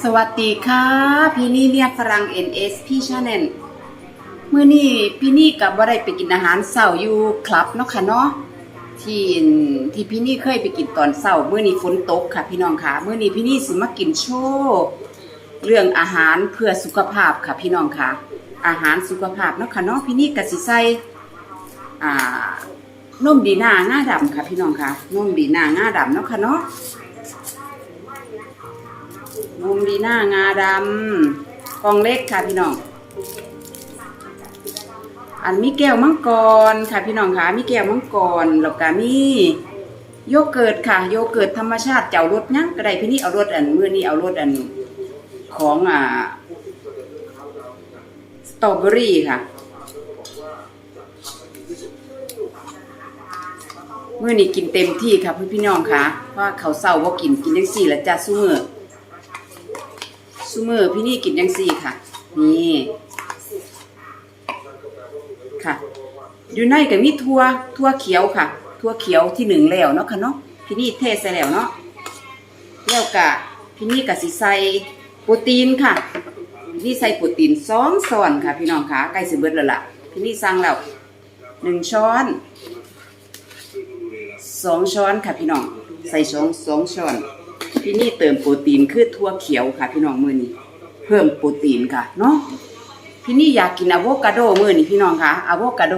สวัสดีค่ะ พี่นี่เมียฝรั่ง NS พี่ชาแนลเมื่อนี้พี่นี่กับว่าได้ไปกินอาหารเช้าอยู่คลับเนาะค่ะเนาะที่ที่พี่นี่เคยไปกินตอนเช้าเมื่อนี้ฝนตกค่ะ พี่น้องค่ะเมื่อนี้พี่นี่สิมากินโชว์เรื่องอาหารเพื่อสุขภาพค่ะพี่น้องค่ะ อาหารสุขภาพเนาะค่ะเนาะพี่นี่ก็สิใส่อ่านมดีหน้าง่าดำค่ะ พี่น้องค่ะนมดีหน้าง่าดำเนาะค่ะเนาะ นมดีหน้างาดำกองเล็กค่ะพี่น้อง อันมีแก้วมังกรค่ะพี่น้องค่ะมีแก้วมังกรแล้วก็มีโยเกิร์ตค่ะ โยเกิร์ตธรรมชาติเจ้ารสยังก็ได้พี่นี่เอารสอันมื้อนี้เอารสอันของอ่าสตรอเบอรี่ค่ะมื้อนี้กินเต็มที่ค่ะพี่พี่น้องค่ะเพราะว่าเขาเศร้าว่ากินกินจังสี่ละจ้าซุมื้อ ซูเมอร์พี่นี่กินยังสี่ค่ะ นี่ ค่ะ อยู่ในก็มีทั่วทั่วเขียวค่ะ ทั่วเขียวที่หนึ่งแล้วเนาะค่ะเนาะพี่นี่เทใส่แล้วเนาะแล้วกะพี่นี่กะสิใส่โปรตีนค่ะพี่นี่ใส่โปรตีนสองช้อนค่ะ พี่น้องค่ะใกล้สิเบิดแล้วล่ะพี่นี่สั่งแล้วหนึ่งช้อนสองช้อนค่ะพี่น้อง ใส่สองสองช้อน พี่นี่เติมโปรตีนคือทั่วเขียวค่ะ พี่น้องมื้อนี้เพิ่มโปรตีนค่ะเนาะพี่นี่อยากกินอะโวคาโดมื้อนี้พี่น้องค่ะอะโวคาโด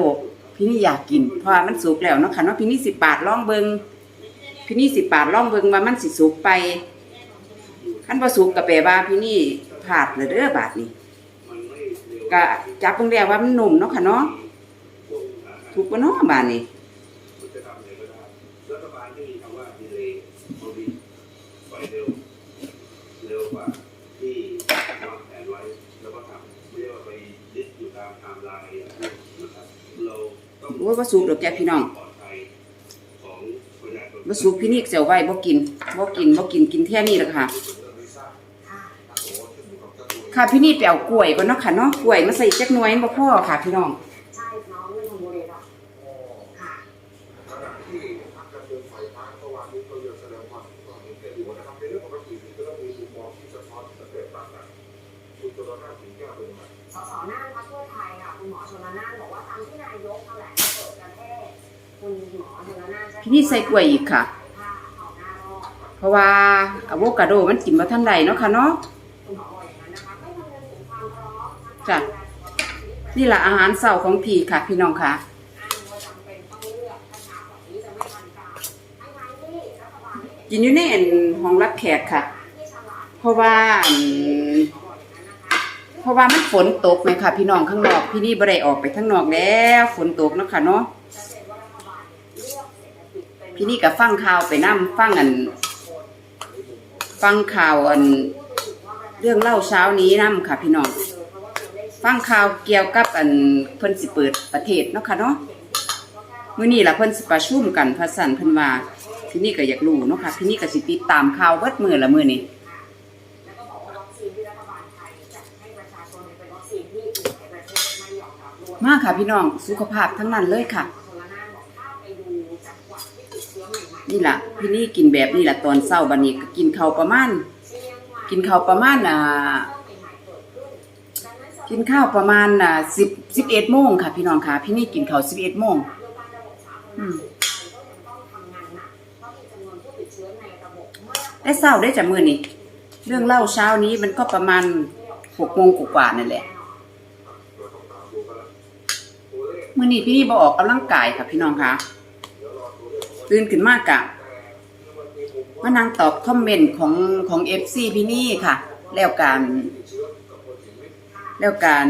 พี่นี่อยากกินเพราะมันสุกแล้วเนาะค่ะเนาะพี่นี่สิบบาทลองเบิงพี่นี่สิบบาทลองเบิงว่ามันสิสุกไปคันบ่สุกก็แปลว่าพี่นี่พลาดแล้วเด้อบาทนี้ก็จับเบิ่งแล้วว่ามันหนุ่มเนาะค่ะเนาะถูกบ่เนาะบาทนี้ รัฐบาลที่มีคำว่าดีเลยเอาดีไป เร็วเร็วกว่าที่วางแผนไว้แล้วก็ทำไม่ใช่ว่าไปยึดอยู่ตามไทม์ไลน์นะครับเราต้องโอ้ยบ่สุกดอกแกพี่น้องปลอดภัยของประชาชนบ่สุกพี่นี่เสียวไว้บ่กินบ่กินบ่กินกินแค่นี้แหละค่ะค่ะพี่นี่ไปเอากล้วยก่อนเนาะค่ะเนาะกล้วยมาใส่จักหน่วยบ่พอค่ะพี่น้อง สสน่านพักเพื่อไทยค่ะคุณหมอชนละนานบอกว่าตามที่นายกแถลงเปิดประเทศคุณหมอชนละนานพี่นี่ใส่กล้วยอีกค่ะผ้าเอาหน้ารอดเพราะว่าอะโวคาโดมันกินบ่ทันได้เนาะค่ะเนาะคุณหมอบอกอย่างนั้นนะคะไม่คำนึงถึงความพร้อมทั้งจ้ะการดูแลสุขภาพชีวิตนี่ล่ะอาหารเช้าของพี่ค่ะ พี่น้องค่ะอ้างว่าจำเป็นต้องเลือกถ้าช้ากว่านี้จะไม่ทันการทั้งๆที่รัฐบาลไม่เห็นกินอยู่ในอันห้องรับแขกค่ะที่ฉลาดเพราะว่า เพราะว่ามันฝนตกไหมค่ะ พี่น้องข้างนอก พี่นี่บ่ได้ออกไปข้างนอกแล้วฝนตกเนาะค่ะเนาะพี่นี่ก็ฟังข่าวไปนํฟังอัน ฟังข่าวอัน เรื่องเล่าเช้านี้นํค่ะ พี่น้องฟังข่าวเกี่ยวกับอันเพิ่นสิเปิดประเทศเนาะค่ะเนาะมื้อนี้ละเพิ่นสิประชุมกันพระสันเพิ่นว่าพี่นี่ก็อยากรู้เนาะค่ะพี่นี่ก็สิติดตามข่าวเบิดมือละมือนี้ เป็นวัคซีนที่อีกค่ะพี่น้องสุขภาพทั้งนั้นเลยค่ะโซลาน่าบอกถ้าไปดูจังหวัดที่ติดเชื้อใหล่ะพี่นี่กินแบบนี้ล่ะตอนเช้าบัดนี้ก็กินข้าวประมาณ กินข้าวประมาณอ่ากินข้าวประมาณอ่า10 11โมงค่ะ พี่น้องค่ะ พี่นี่กินข้าว11โมงอืมงได้เช้าได้จากมือนี้เรื่องเล่าเช้านี้มันก็ประมาณ6โมงกว่านั่นแหละ มื้อนี้พี่นี่บออกกำลังกายค่ะพี่น้องคะตื่นขึ้นมากะมานั่งตอบคอมเมนต์ของของ FC พี่นี่ค่ะ แล้วการ แล้วการ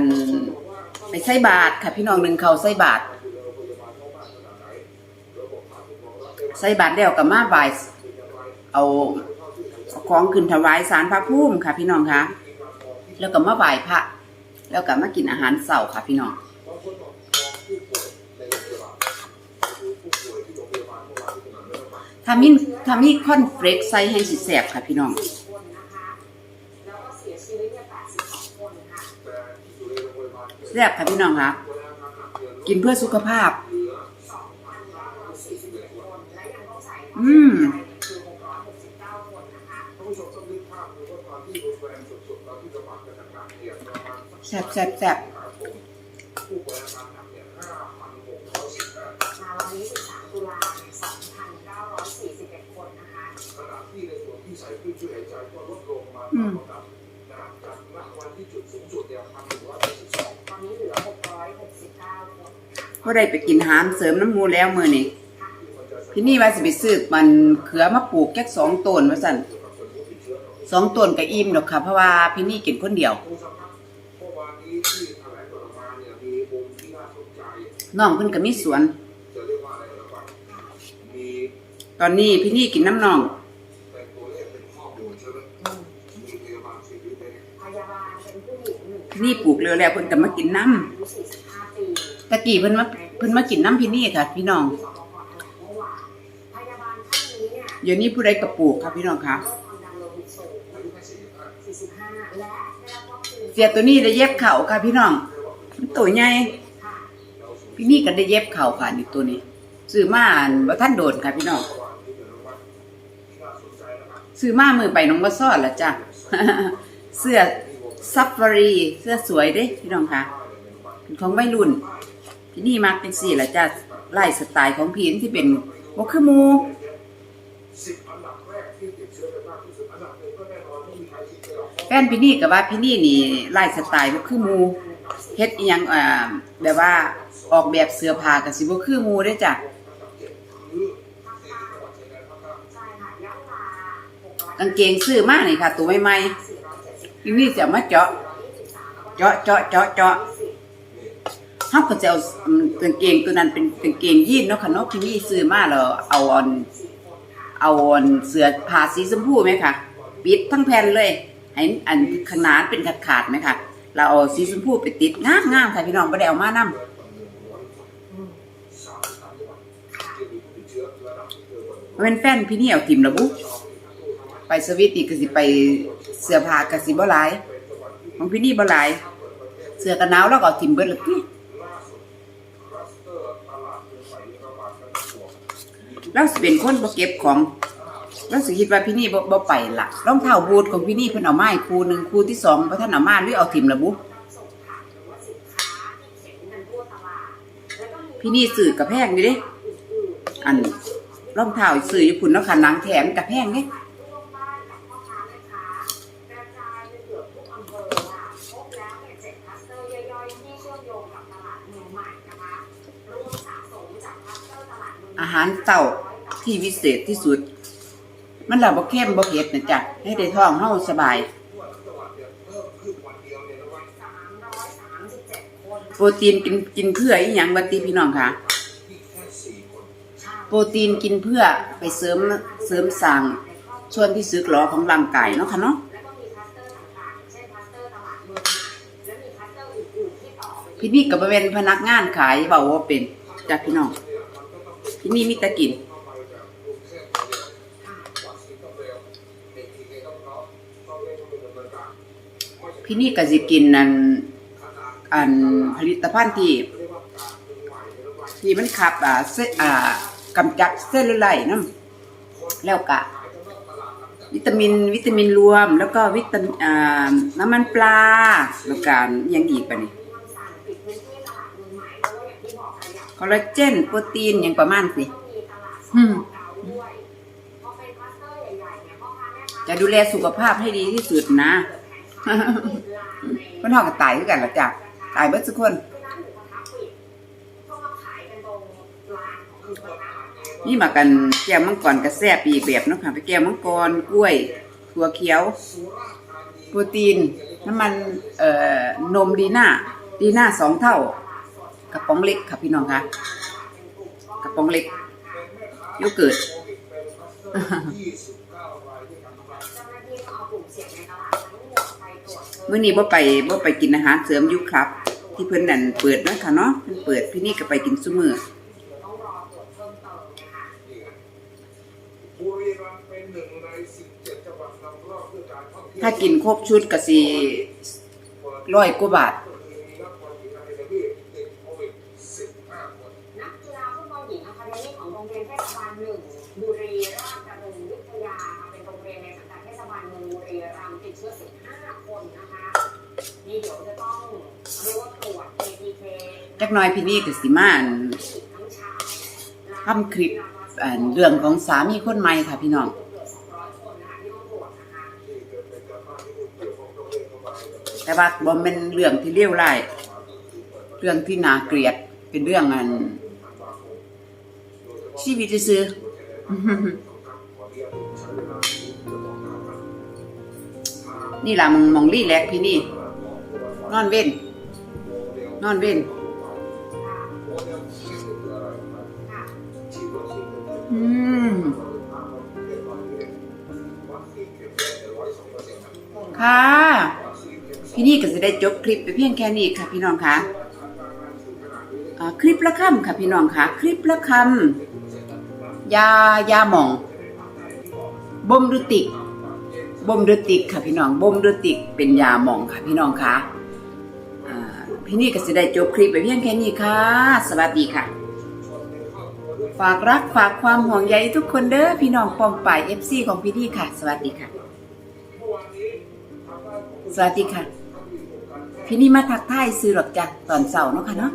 ไปใส่บาตรค่ะ พี่น้องหนึ่งเขาใส่บาตรใส่บาตรแล้วก็มาไหวเอาของขึ้นถวายสารพระภูมิค่ะ พี่น้องคะแล้วก็มาไหวพระ แล้วก็มากินอาหารเสาร์ค่ะ พี่น้อง ทำามีถ้ามีคอนเฟรกไซให้งสิแสบค่ะพี่น้องแสบค่ะพี่น้องค่ะ กินเพื่อสุขภาพ อืมแสบแสบแสบวันนี้13ตุลา2 เขาได้ไปกินหามเสริมน้ำมูแล้วมือนี่พี่นี่ว่าสิไปซื้อมันเขือมาปลูกแค่สองต้นมาสั่นสองต้นกับอิ่มดอกค่ะ เพราะว่าพี่นี่กินคนเดียวน้องเพิ่นกับมิสวน ตอนนี้พี่นี่กินน้ำน้องนี่ปลูกเรือแล้วเพิ่นก็มากินน้ำ ตะกี้เพิ่นมาเพิ่นมากินน้ำพี่นี่ค่ะ พี่น้อง เดี๋ยวนี้ผู้ใดก็ปลูกค่ะพี่น้องค่ะโรคความดันโลหิตสูงอายุแค่สี่สิบเสียตัวนี้ได้เย็บเข่าค่ะ พี่น้องตัวใหญ่พี่นี่ก็ได้เย็บเข่าค่ะนี่ตัวนี้ซื้อมาอันบ่ทันโดนค่ะพี่น้องซื้อมามือไปน้องบ่ซ้อนละจ้ะเสื้อซัฟฟารีเสื้อสวยเด้พี่น้องค่ะ ของวัยรุ่น พี่นี่มักเป็นสี่ละจ้ะไล่สไตล์ของพี่ที่เป็นบ่คือมูแรกที่เปมากที่สุดอันดับหนึ่งก็แน่นอม่มีใครคิดเลยหรอกแฟนพี่นี่ก็ว่าพี่นี่นี่ไล่สไตล์บ่คือมูเฮ็ดอีหยังอ่าแบบว่าออกแบบเสื้อผ้าก็สิบ่คือมู่เด้อจ้ะอันดับเจ็ดคือสี่จังหวัดชายแดนภาคใต้ใช่ค่ะกางเกงซื้อมากนี่ค่ะ ตัวใหม่ๆพี่นี่จะมาเจาะ เจาะเจาะเจาะเจาะ เฮาก็จะเอากางเกงตัวนั้นเป็นกางเกงยีนเนาะค่ะเนาะพี่นี่ซื้อมาแล้วเอาอันเอาอันเสื้อผ้าสีชมพูไหมคะปิดทั้งแผ่นเลยให้อันขนาดเป็นขาดๆไหมคะเราเอาสีชมพูไปติดงามๆค่ะพี่น้องบ่ได้เอามานั่มเว้นกว่าหนึ่งเป็นแฟนพี่นี่เอาทิมแล้วบุ ไปสวิตอีกก็สิไปเสื้อผ้ากสิบ่หลายของพี่นี่บ่หลายเสื้อกันหนาวแล้วก็เอาทิมเบิดและติ ล่าสุดคลัสเตอร์ตลาดเมืองไผ่ระบาดกันทั่ว เราสิเป็นคนบ่เก็บของเราสิคิดว่าพี่นี่บ่บ่ไปละรองเท้าบูทของพี่นี่เพิ่นเอามาให้คู่หนึ่งคู่ที่สองบ่ทันเอามาหรือเอาทิ่มละบุพี่นี่ซื้อกับแพงอยู่เด้อันรองเท้าซื้ออยู่พุ่นเนาะค่ะหนังแถมกับแพงเด้ร่วมบ้านกับพ่อค้าแม่ค้ากระจายไปเกือบทุกอำเภอค่ะพบแล้วเนี่ยเจ็ด อาหารเต่าที่วิเศษที่สุด มันเราบกเข้มบกเผ็ดนะจ๊ะให้ได้ท้องเฮาสบาย โปรตีนกินกินเพื่ออีหยังบัตีพี่น้องคะโปรตีนกินเพื่อไปเสริมเสริมสร้างช่วนที่ซึกหลอของร่างกายเนาะค่ะเนาะพี่นี่กับเป็นพนักงานขายเบาว่าเป็นจากพี่น้อง พี่นี่มีแต่กินเข้าไปจากกรุงเทพเนี่ยวัคซีนต้องเร็วเด็กทีเอต้องพร้อมต้องเร่งดำเนินการไม่ใช่พี่นี่ก็สิกินอันขนอันผลิตภัณฑ์ที่ ที่มันขับอ่าเซอ่ากำจัดเซลลูไลท์นํแล้วก็วิตามิน วิตามินรวม แล้วก็วิตามินน้ำมันปลาแล้วก็อิหยังอีกปะนี่ คอลลาเจนโปรตีนอย่างประมาณสิต้องมีตลาดสอืดมของเราด้วยพอเป็นคลัสเตอร์ใหญ่ๆเนี่ยพ่อค้าแม่ค้าจะดูแลสุขภาพให้ดีที่สุดนะเปิดแผงขายที่ลานในมันเท่ากับตายคือกันละจ้ะตายเบิดทุกคนคือร้านหมูกระทะปิดก็มาขายกันตรงลานของหมูกระทะนี่มากันแก้วมังกรกระแซบอีกแบบเนาะค่ะไปแก้วมังกรกล้วยถั่วเขียวโปรตีนน้ำมันเอ่อนมดีน่าดีน่าสองเท่า กระป๋องเล็กค่ะพี่น้องคะกระป๋องเล็กยุคเกิดเมื่อนี้บ่ไปบ่ไปกินอาหารเสริมยุคครับ ที่เพิ่นนั่นเปิดนะค่ะเนาะเพิ่นเปิดพี่นี่ก็ไปกินซุมือถ้ากินครบชุดกะสีร้อยกว่าบาท มีนักบอลหญิงอาเดมี่ติดโควิดสิบห้าคน นักกีฬาฟุตบอลหญิงอะคาเดมี่ของโรงเรียนเทศบาลหนึ่งบุรีราชดำเนินวิทยาค่ะเป็นโรงเรียนในสังกัดเทศบาลเมืองบุรี จักหน่อยพี่นี่ก็สิมาทำคลิปเรื่องของสามีคนใหม่ค่ะพี่น้องแต่ว่าบ่แม่นเรื่องที่เลวร้ายเรื่องที่น่าเกลียดเป็นเรื่องอันชีวิตซื่อนี่ล่ะมองมองรีแลกพี่นี่ นอนเว้น นอนเว้น ค่ะ พี่นี่ก็จะได้จบคลิปไปเพียงแค่นี้ค่ะ พี่น้องค่ะคลิปละคำค่ะพี่น้องค่ะ คลิปละคำยายาหมองบ่มฤติกบ่มฤติกค่ะพี่น้องบ่มฤติกเป็นยาหมองค่ะ พี่น้องค่ะพี่นี่ก็จะได้จบคลิปไปเพียงแค่นี้ค่ะ สวัสดีค่ะ ฝากรักฝากความห่วงใยทุกคนเด้อพี่น้องปองป่าย FC ของพี่นี่ค่ะ สวัสดีค่ะ สวัสดีค่ะ พี่นี่มาทักทายซื้อหรอกจ้ะตอนเสาร์เนาะค่ะเนาะ